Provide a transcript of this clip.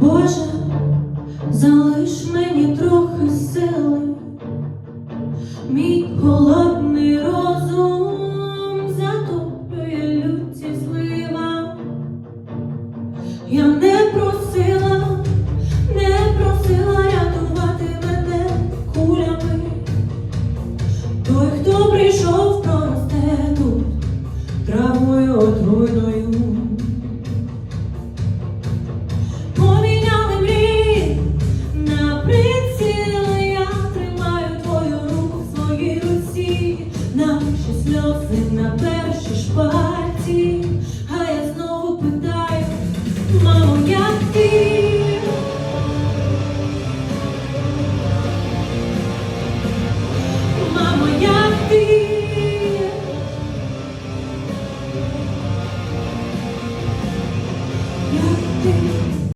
Боже, залиш мені трохи сили, мій холодний розум затоплює люті злива. Я не просила, не просила рятувати мене кулями. Той, хто прийшов, просте тут травою отруйно. наші сльози на першій шпальці, а я знову питаю, мамо, як ти? Мамо, як ти? Як ти?